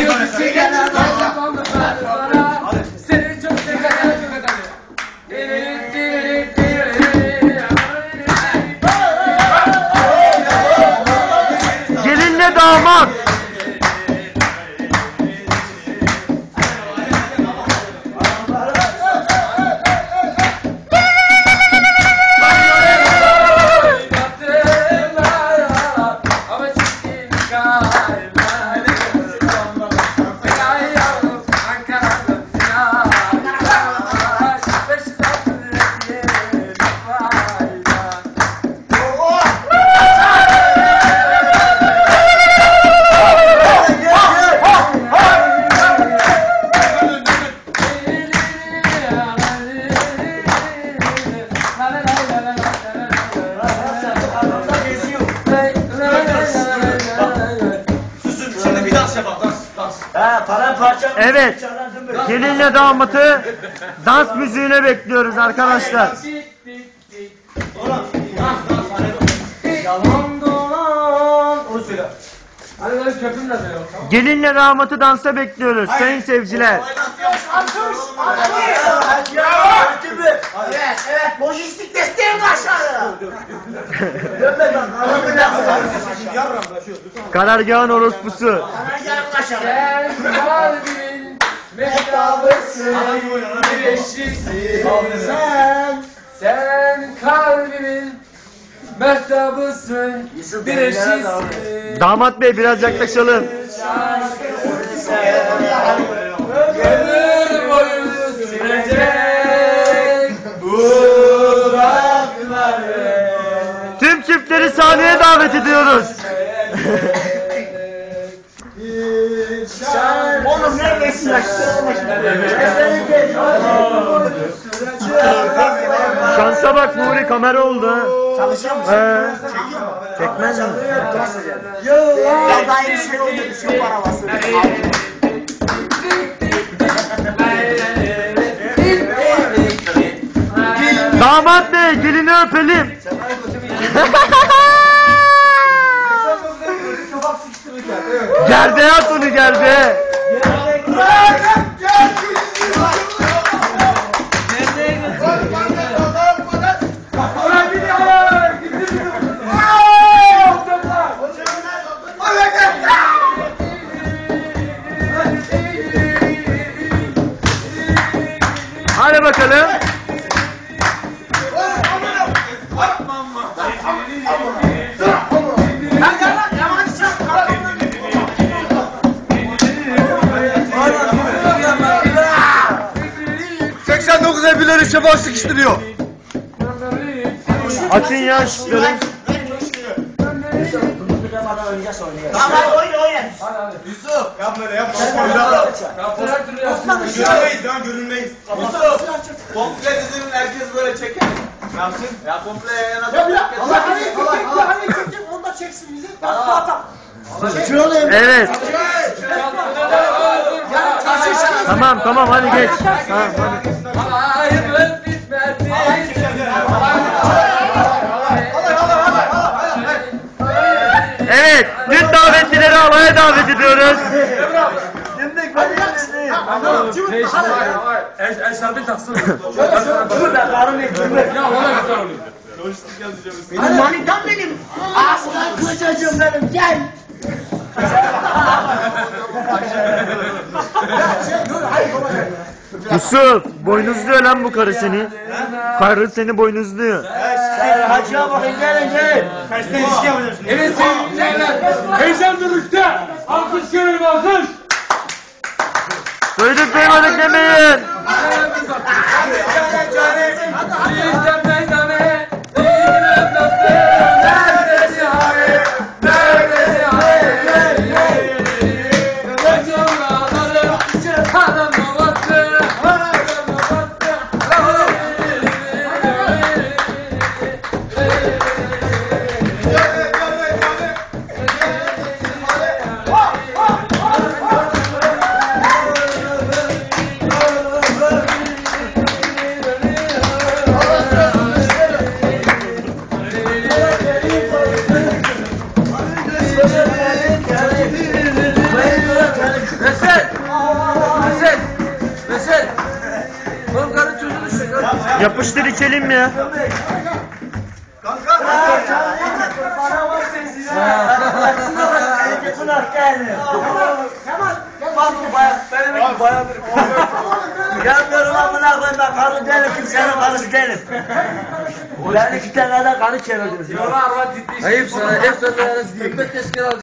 Everybody sing Evet. Gelinle damatı dans müziğine bekliyoruz arkadaşlar. Dans dans hadi. Yalan Gelinle damatı dansa bekliyoruz sayın seyirciler. Evet evet lojistik desteğim. Dur. Karargahın orospusu. Sen kalbimin mehtabısın, bir eşiksin. Sen. Sen kalbimin mehtabısın, bir eşiksin. Damat bey biraz yaklaşalım. Ömür boyu sürecek uzakları. Tüm çiftleri sahneye davet ediyoruz. Oğlum neredesin lan? Şansa bak Nuri kamera oldu ha. Çalışıyor musun? He. Çekmez mi? Ya daha iyi bir şey oldu. Bir şey var havası. Damat bey gelini öpelim. Gerde at onu gerde. Hadi bakalım. ebileri şefa sıkıştırıyor. Açın ya ışıkları. Tamam oyna oyna. Yusuf. Yapma öyle yapma. Sen Oyna. Her türlü yapsın. Görünmeyiz lan görünmeyiz. Yusuf. Komple bizim herkes böyle çeker. Yapsın. Ya komple yana Ya bir dakika. Allah hani çekecek ya hani çekecek onu da çeksin bizi. Ben atam. Şuraya Evet. Tamam tamam hadi geç. Tamam hadi. Ediyoruz. El şarkı taksın. Dur ne dur be. Ya valla güzel oluyor. Lojistik yazacağız. Benim manitam benim. Kılıcacığım benim gel. Dur hayır baba. Yusuf boynuzluyor lan bu karı seni. Karı seni boynuzluyor. Hacıya bakın gelin gelin. Evet sevgili izleyenler. Heyecan duruşta. Alkış görelim alkış. Duyduk duymadık demeyin. İşte meydane. Yapıştır içelim ya. Kanka. Bana bak sen Kemal gel. Bak bu bayan, benim iki bayandır. Gelmiyorum amına koyayım ben karı değilim kimsenin karısı değilim. Ben iki tane de karı çevirdim. Yola arva ciddi. Ayıp sana, hep sana. Hükümet teşkilatı.